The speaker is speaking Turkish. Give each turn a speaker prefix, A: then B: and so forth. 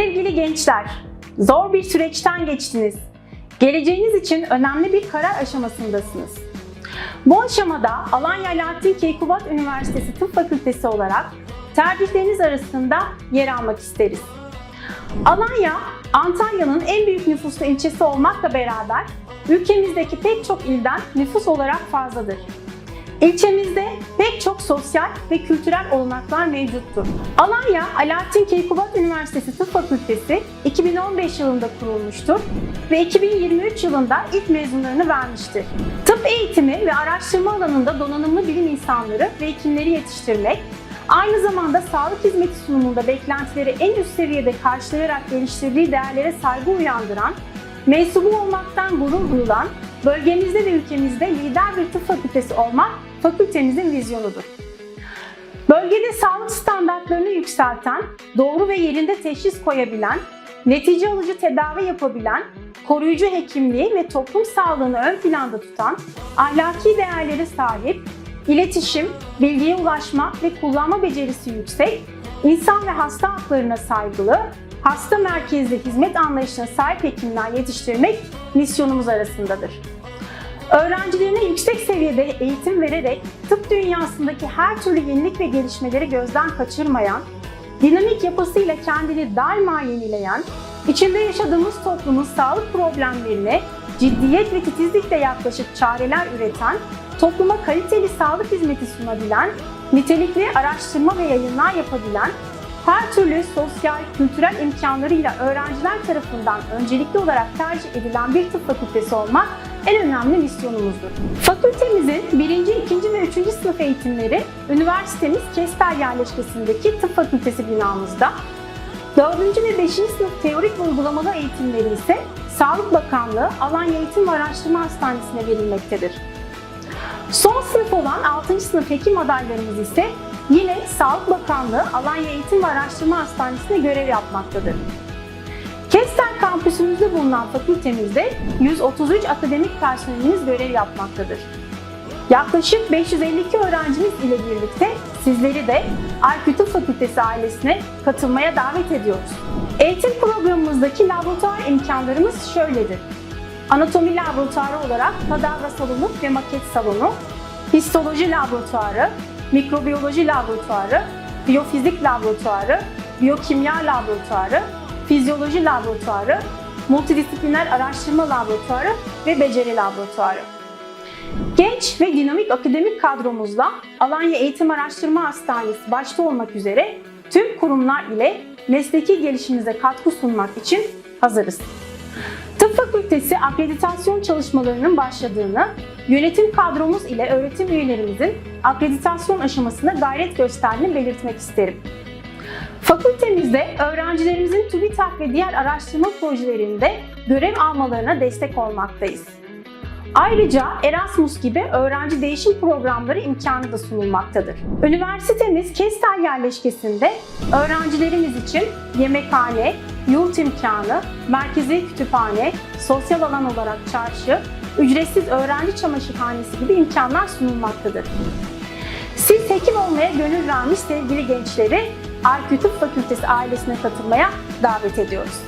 A: Sevgili gençler, zor bir süreçten geçtiniz. Geleceğiniz için önemli bir karar aşamasındasınız. Bu aşamada Alanya Alaaddin Keykubat Üniversitesi Tıp Fakültesi olarak tercihleriniz arasında yer almak isteriz. Alanya, Antalya'nın en büyük nüfuslu ilçesi olmakla beraber ülkemizdeki pek çok ilden nüfus olarak fazladır. İlçemizde pek çok sosyal ve kültürel olanaklar mevcuttur. Alanya, Alaaddin Keykubat Üniversitesi Tıp Fakültesi 2015 yılında kurulmuştur ve 2023 yılında ilk mezunlarını vermiştir. Tıp eğitimi ve araştırma alanında donanımlı bilim insanları ve hekimleri yetiştirmek, aynı zamanda sağlık hizmeti sunumunda beklentileri en üst seviyede karşılayarak geliştirdiği değerlere saygı uyandıran, mensubu olmaktan gurur duyulan, bölgemizde ve ülkemizde lider bir tıp fakültesi olmak fakültemizin vizyonudur. Bölgede sağlık standartlarını yükselten, doğru ve yerinde teşhis koyabilen, netice alıcı tedavi yapabilen, koruyucu hekimliği ve toplum sağlığını ön planda tutan, ahlaki değerlere sahip, iletişim, bilgiye ulaşma ve kullanma becerisi yüksek, insan ve hasta haklarına saygılı, hasta merkezli hizmet anlayışına sahip hekimler yetiştirmek misyonumuz arasındadır. Öğrencilerine yüksek seviyede eğitim vererek tıp dünyasındaki her türlü yenilik ve gelişmeleri gözden kaçırmayan, dinamik yapısıyla kendini daima yenileyen, içinde yaşadığımız toplumun sağlık problemlerine ciddiyet ve titizlikle yaklaşıp çareler üreten, topluma kaliteli sağlık hizmeti sunabilen, nitelikli araştırma ve yayınlar yapabilen, her türlü sosyal, kültürel imkanlarıyla öğrenciler tarafından öncelikli olarak tercih edilen bir tıp fakültesi olmak en önemli misyonumuzdur. Fakültemizin 1. 2. ve 3. sınıf eğitimleri üniversitemiz Kestel yerleşkesindeki tıp fakültesi binamızda, 4. ve 5. sınıf teorik ve uygulamalı eğitimleri ise Sağlık Bakanlığı Alanya Eğitim ve Araştırma Hastanesi'ne verilmektedir. Son sınıf olan 6. sınıf hekim adaylarımız ise yine Sağlık Bakanlığı Alanya Eğitim ve Araştırma Hastanesi'nde görev yapmaktadır. Kestel kampüsümüzde bulunan fakültemizde 133 akademik personelimiz görev yapmaktadır. Yaklaşık 552 öğrencimiz ile birlikte sizleri de Tıp Fakültesi ailesine katılmaya davet ediyoruz. Eğitim programımızdaki laboratuvar imkanlarımız şöyledir. Anatomi laboratuvarı olarak kadavra salonu ve maket salonu, histoloji laboratuvarı, mikrobiyoloji laboratuvarı, biyofizik laboratuvarı, biyokimya laboratuvarı, fizyoloji laboratuvarı, multidisipliner araştırma laboratuvarı ve beceri laboratuvarı. Genç ve dinamik akademik kadromuzla Alanya Eğitim Araştırma Hastanesi başta olmak üzere tüm kurumlar ile mesleki gelişiminize katkı sunmak için hazırız. Tıp Fakültesi akreditasyon çalışmalarının başladığını, yönetim kadromuz ile öğretim üyelerimizin akreditasyon aşamasına gayret gösterdiğini belirtmek isterim. Fakültemizde öğrencilerimizin TÜBİTAK ve diğer araştırma projelerinde görev almalarına destek olmaktayız. Ayrıca Erasmus gibi öğrenci değişim programları imkanı da sunulmaktadır. Üniversitemiz Kestel yerleşkesinde öğrencilerimiz için yemekhane, yurt imkanı, merkezi kütüphane, sosyal alan olarak çarşı, ücretsiz öğrenci çamaşırhanesi gibi imkanlar sunulmaktadır. Siz hekim olmaya gönül vermiş sevgili gençleri Tıp Fakültesi ailesine katılmaya davet ediyoruz.